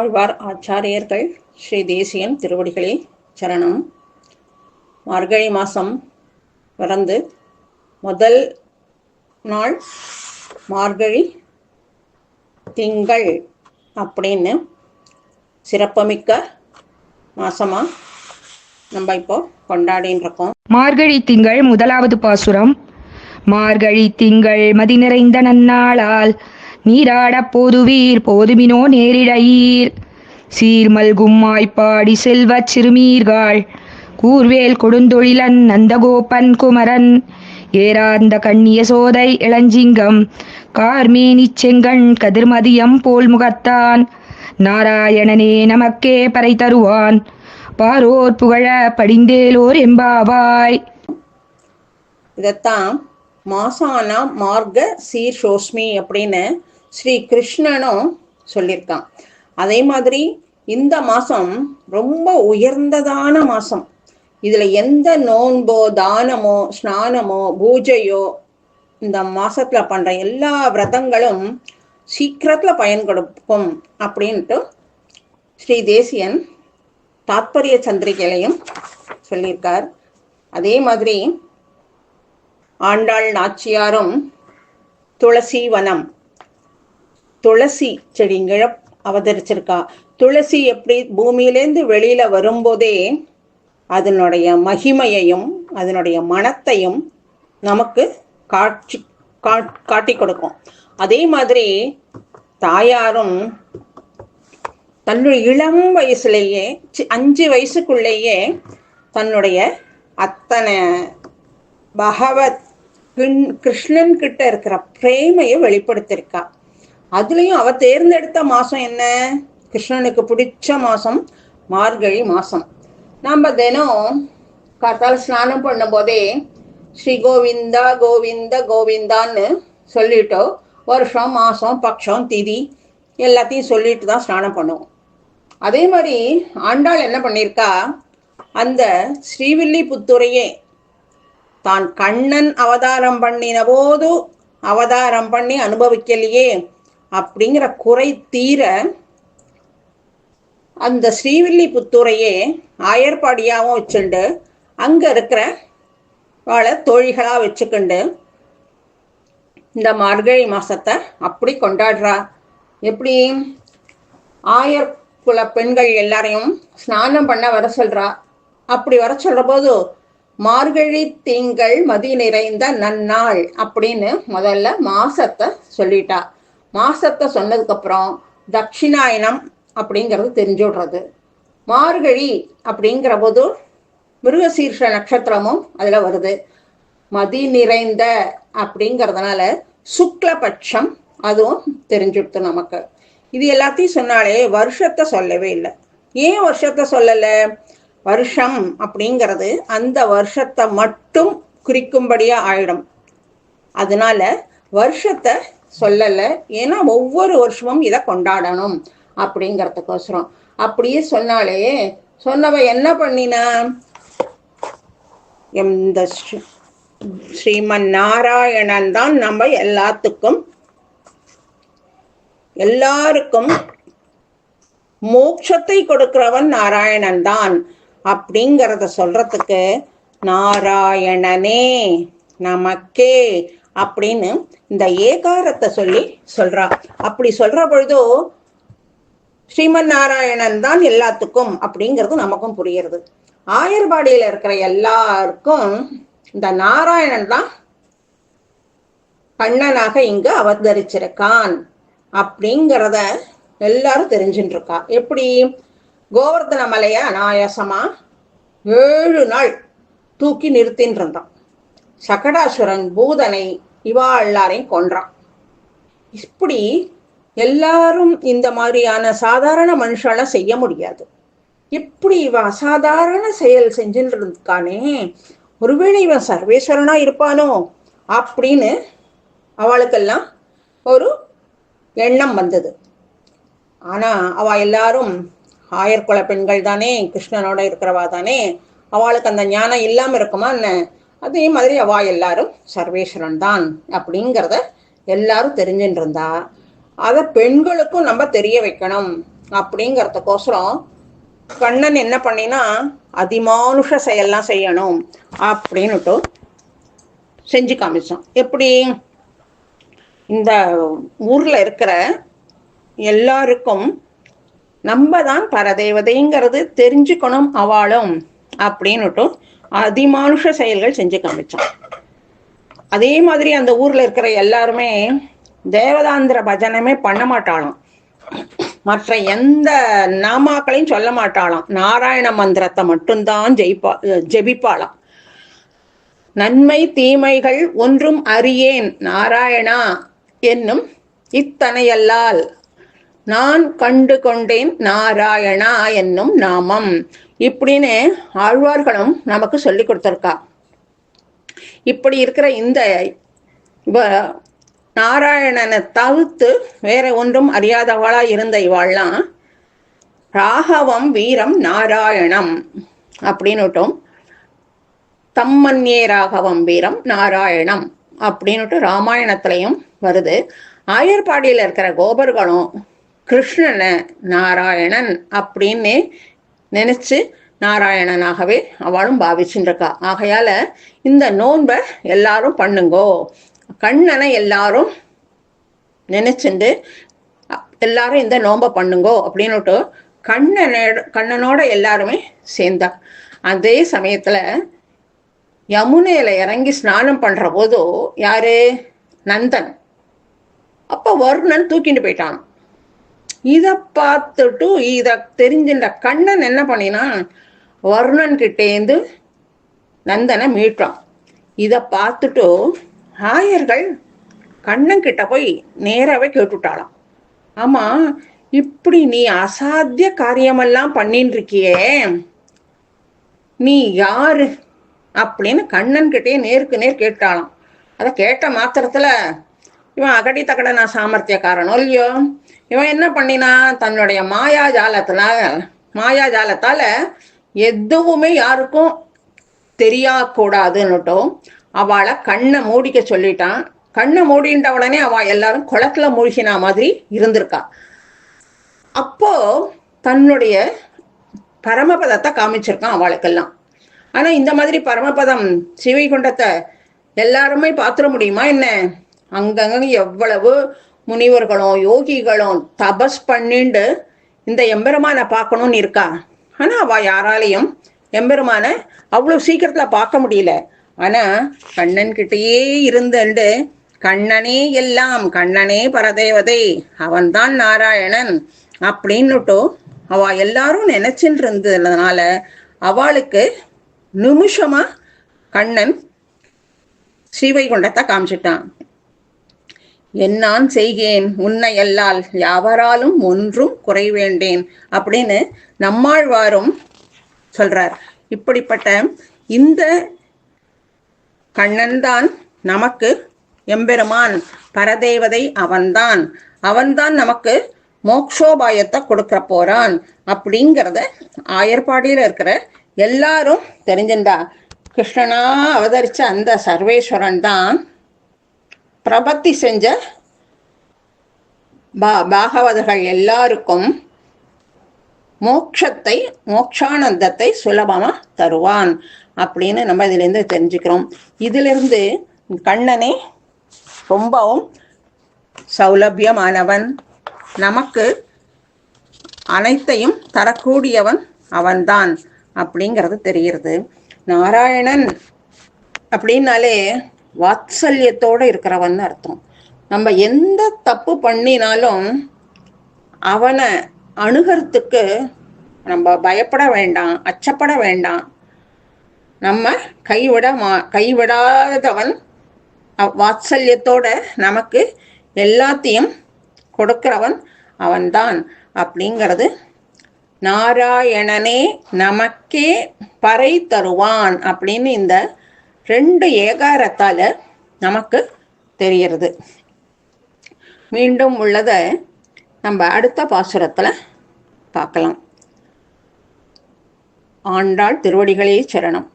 ஆழ்வார் ஆச்சாரியர்கள் ஸ்ரீ தேசியன் திருவடிகளே சரணம். மார்கழி மாதம் பிறந்து முதல் நாள் மார்கழி திங்கள் அப்படின்னு சிறப்புமிக்க மாசமா நம்ம இப்போ கொண்டாடின்னு இருக்கோம். மார்கழி திங்கள் முதலாவது பாசுரம். மார்கழி திங்கள் மதி நிறைந்த நன்னாளால் நீராடப் போதுவீர் போதுமினோ நேரிடையீர். சீர்மல்கும் மாய்ப்பாடி செல்வச் சிறுமீர்காள். கூர்வேல் கொடுந்தொழிலன் நந்தகோபன் குமரன். ஏராந்த கண்ணிய சோதை இளஞ்சிங்கம். கார்மேனி செங்கண் கதிர்மதியம் போல் முகத்தான். நாராயணனே நமக்கே பறை தருவான். பாரோர் புகழ படிந்தேலோர் எம்பாவாய். இதத்தான் மாசானா மார்க்க சீர் சோஷ்மி அப்படின்னு ஸ்ரீ கிருஷ்ணனும் சொல்லியிருக்கான். அதே மாதிரி இந்த மாசம் ரொம்ப உயர்ந்ததான மாசம். இதுல எந்த நோன்போ தானமோ ஸ்நானமோ பூஜையோ இந்த மாசத்துல பண்ற எல்லா விரதங்களும் சீக்கிரத்துல பயன் கொடுக்கும் அப்படின்ட்டு ஸ்ரீ தேசியன் தாத்பரிய சந்திரிகையிலையும் சொல்லியிருக்கார். அதே மாதிரி ஆண்டாள் நாச்சியாரும் துளசி வனம் துளசி செடிங்களை அவதரிச்சிருக்கா. துளசி எப்படி பூமியிலேருந்து வெளியில வரும்போதே அதனுடைய மகிமையையும் அதனுடைய மனத்தையும் நமக்கு காட்சி காட்டி கொடுக்கும். அதே மாதிரி தாயாரும் தன்னுடைய இளம் வயசுலேயே அஞ்சு வயசுக்குள்ளேயே தன்னுடைய அத்தனை பகவத் கிருஷ்ணன் கிட்ட இருக்கிற பிரேமையை வெளிப்படுத்திருக்கா அதுலயும் அவ தேர்ந்தெடுத்த மாசம் என்ன? கிருஷ்ணனுக்கு பிடிச்ச மாசம் மார்கழி மாசம். நம்ம தினம் காத்தால ஸ்நானம் பண்ணும் போதே ஸ்ரீ கோவிந்தா கோவிந்த கோவிந்தான்னு சொல்லிட்டோம் வருஷம் மாசம் பட்சம் திதி எல்லாத்தையும் சொல்லிட்டு தான் ஸ்நானம் பண்ணுவோம். அதே மாதிரி ஆண்டாள் என்ன பண்ணியிருக்கா அந்த ஸ்ரீவில்லிபுத்துரையே தான் கண்ணன் அவதாரம் பண்ணின போது அவதாரம் பண்ணி அனுபவிக்கலையே. அப்படிங்கிற குறை தீர அந்த ஸ்ரீவில்லிபுத்தூரையே ஆயர்பாடியாகவும் வச்சுண்டு அங்கே இருக்கிற வாழை தோழிகளாக வச்சுக்கிண்டு இந்த மார்கழி மாதத்தை அப்படி கொண்டாடுறா. எப்படி? ஆயர் குல பெண்கள் எல்லாரையும் ஸ்நானம் பண்ண வர சொல்றா. அப்படி வர சொல்ற போது மார்கழி திங்கள் மதி நிறைந்த நன்னாள் அப்படின்னு முதல்ல மாசத்தை சொல்லிட்டா. மாசத்தை சொன்னதுக்கு அப்புறம் தட்சிணாயனம் அப்படிங்கிறது தெரிஞ்சு விடுறது மார்கழி அப்படிங்கிற போது மிருகசீர்ஷ நட்சத்திரமும் அதுல வருது. மதி நிறைந்த அப்படிங்கிறதுனால சுக்லபட்சம் அதுவும் தெரிஞ்சுடுத்து நமக்கு. இது எல்லாத்தையும் சொன்னாலே வருஷத்தை சொல்லவே இல்லை. ஏன் வருஷத்தை சொல்லலை? வருஷம் அப்படிங்கிறது அந்த வருஷத்தை மட்டும் குறிக்கும்படியா ஆயிடும். அதனால வருஷத்தை சொல்லலை. ஏன்னா ஒவ்வொரு வருஷமும் இதை கொண்டாடணும் அப்படிங்கிறதுக்கோசரம். அப்படியே சொன்னாலே சொன்னவ என்ன பண்ணினா இந்த ஸ்ரீமன் நாராயணன் தான் நம்ம எல்லாத்துக்கும் எல்லாருக்கும் மோட்சத்தை கொடுக்கிறவன் நாராயணன் தான். அப்படிங்கிறத சொல்றதுக்கு நாராயணனே நமக்கே அப்படின்னு இந்த ஏகாரத்தை சொல்லி சொல்றா. அப்படி சொல்ற பொழுதோ ஸ்ரீமன் நாராயணன் தான் எல்லாத்துக்கும் அப்படிங்கிறது நமக்கும் புரியுறது. ஆயர்பாடியில இருக்கிற எல்லாருக்கும் இந்த நாராயணன் தான் கண்ணனாக இங்கு அவதரிச்சிருக்கான் அப்படிங்கிறத எல்லாரும் தெரிஞ்சுட்டு இருக்கா எப்படி? கோவர்தன மலைய அனாயாசமா ஏழு நாள் தூக்கி நிறுத்தின்னு இருந்தான் சகடாசுரன் பூதனை இவா எல்லாரையும் கொன்றான். இப்படி எல்லாரும் இந்த மாதிரியான சாதாரண மனுஷால செய்ய முடியாது. இப்படி இவன் அசாதாரண செயல் செஞ்சுருக்கானே ஒருவேளை இவன் சர்வேஸ்வரனா இருப்பானோ அப்படின்னு அவளுக்கெல்லாம் ஒரு எண்ணம் வந்தது. ஆனா அவ எல்லாரும் ஆயர்குல பெண்கள் தானே கிருஷ்ணனோட இருக்கிறவா தானே அவளுக்கு அந்த ஞானம் இல்லாம இருக்குமா என்ன? அதே மாதிரி அவா எல்லாரும் சர்வேஸ்வரன் தான் அப்படிங்கிறத எல்லாரும் தெரிஞ்சுட்டு இருந்தா அதை பெண்களுக்கும் நம்ம தெரிய வைக்கணும் அப்படிங்கிறதுக்கோசரம் கண்ணன் என்ன பண்ணினா அதிமானுஷ செயல்லாம் செய்யணும் அப்படின்னுட்டு செஞ்சு காமிச்சான். எப்படி? இந்த ஊர்ல இருக்கிற எல்லாருக்கும் நம்ம தான் பரதேவதைங்கிறது தெரிஞ்சுக்கணும் அவளும் அப்படின்னுட்டு அதிமானுஷ செயல்கள் செஞ்சு காமிச்சான். அதே மாதிரி அந்த ஊர்ல இருக்கிற எல்லாருமே தேவதாந்திர பஜனமே பண்ண மாட்டாளாம். மற்ற எந்த நாமாக்களையும் சொல்ல மாட்டாளாம். நாராயண மந்திரத்தை மட்டும்தான் ஜெயிப்பா ஜெபிப்பாளாம். நன்மை தீமைகள் ஒன்றும் அறியேன் நாராயணா என்னும் இத்தனையல்லால் நான் கண்டு கொண்டேன் நாராயணா என்னும் நாமம். இப்படின்னு ஆழ்வார்களும் நமக்கு சொல்லி கொடுத்துருக்கா. இப்படி இருக்கிற இந்த நாராயணனை தவிர்த்து வேற ஒன்றும் அறியாதவளா இருந்த இவாள்லாம் ராகவம் வீரம் நாராயணம் அப்படின்னுட்டும். தம்மன்யே ராகவம் வீரம் நாராயணம் அப்படின்னுட்டு ராமாயணத்திலையும் வருது. ஆயர்பாடியில் இருக்கிற கோபர்களும் கிருஷ்ணனை நாராயணன் அப்படின்னு நினைச்சு நாராயணனாகவே அவளும் பாவிச்சுருக்கா ஆகையால இந்த நோன்பை எல்லாரும் பண்ணுங்கோ. கண்ணனை எல்லாரும் நினைச்சுண்டு எல்லாரும் இந்த நோன்பை பண்ணுங்கோ அப்படின்னுட்டு கண்ணனோட கண்ணனோட எல்லாருமே சேர்ந்தா. அதே சமயத்துல யமுனையில இறங்கி ஸ்நானம் பண்ற போதோ யாரு? நந்தன். அப்ப வருணன் தூக்கிட்டு போயிட்டான். இத பார்த்துட்டு இத தெரிஞ்சின்ற கண்ணன் என்ன பண்ணினான் வருணன் கிட்டேந்து நந்தனை மீட்டான் இத பார்த்துட்டு ஆயர்கள் கண்ணன் கிட்ட போய் நேராகவே கேட்டுட்டாளாம். ஆமா இப்படி நீ அசாத்திய காரியமெல்லாம் பண்ணின்னு இருக்கியே நீ யாரு? அப்படின்னு கண்ணன் கிட்டே நேருக்கு நேர் கேட்டாளாம். அதை கேட்ட மாத்திரத்துல இவன் அகடி தகட நான் சாமர்த்தியக்காரனோ இல்லையோ இவன் என்ன பண்ணினா தன்னுடைய மாயா ஜாலத்தினால மாயா ஜாலத்தால எதுவுமே யாருக்கும் தெரியக்கூடாதுன்னுட்டும் அவளை கண்ணை மூடிக்க சொல்லிட்டான். கண்ணை மூடின்ற உடனே அவ எல்லாரும் குளத்துல மூழ்கினா மாதிரி இருந்திருக்கா. அப்போ தன்னுடைய பரமபதத்தை காமிச்சிருக்கான் அவளுக்கெல்லாம். ஆனா இந்த மாதிரி பரமபதம் சிவைகுண்டத்தை எல்லாருமே பார்த்துட முடியுமா என்ன? அங்கங்க எவ்வளவு முனிவர்களும் யோகிகளும் தபஸ் பண்ணிண்டு இந்த எம்பெருமான பார்க்கணும்னு இருக்கா? ஆனா அவ யாராலையும் எம்பெருமானை அவ்வளவு சீக்கிரத்துல பார்க்க முடியல. ஆனா கண்ணன் கிட்டேயே இருந்துண்டு கண்ணனே எல்லாம் கண்ணனே பரதேவதை அவன்தான் நாராயணன் அப்படின்னுட்டு அவ எல்லாரும் நினைச்சுட்டு இருந்ததுனால அவளுக்கு நிமிஷமா கண்ணன் ஸ்ரீவைகுண்டத்தை காமிச்சிட்டான். என்னான் செய்கேன் உன்னை அல்லால் யாவராலும் ஒன்றும் குறைவேண்டேன் அப்படின்னு நம்மாழ்வாரும் சொல்றார். இப்படிப்பட்ட இந்த கண்ணன்தான் நமக்கு எம்பெருமான் பரதேவதை அவன்தான். அவன்தான் நமக்கு மோக்ஷோபாயத்தை கொடுக்க போறான் அப்படிங்கிறத ஆயர்பாடியில இருக்கிற எல்லாரும் தெரிஞ்சிருந்தா. கிருஷ்ணனா அவதரிச்ச அந்த சர்வேஸ்வரன் தான் பிரபத்தி செஞ்ச பா பாகவதர்கள் எல்லாருக்கும் மோட்சத்தை மோட்சானந்தத்தை சுலபமா தருவான் அப்படின்னு நம்ம இதுல இருந்து தெரிஞ்சுக்கிறோம். இதிலிருந்து கண்ணனே ரொம்பவும் சௌலபியமானவன். நமக்கு அனைத்தையும் தரக்கூடியவன் அவன்தான் அப்படிங்கிறது தெரிகிறது. நாராயணன் அப்படின்னாலே வாத்சல்யத்தோட இருக்கிறவன் அர்த்தம். நம்ம எந்த தப்பு பண்ணினாலும் அவனை அணுகிறதுக்கு நம்ம பயப்பட வேண்டாம் அச்சப்பட வேண்டாம். நம்ம கைவிட மா கைவிடாதவன் வாத்சல்யத்தோட நமக்கு எல்லாத்தையும் கொடுக்கிறவன் அவன்தான் அப்படிங்கிறது நாராயணனே நமக்கே பறை தருவான் அப்படின்னு இந்த ரெண்டு ஏகாரத்தால நமக்கு தெரிகிறது. மீண்டும் உள்ளத நம்ம அடுத்த பாசுரத்துல பார்க்கலாம். ஆண்டாள் திருவடிகளே சரணம்.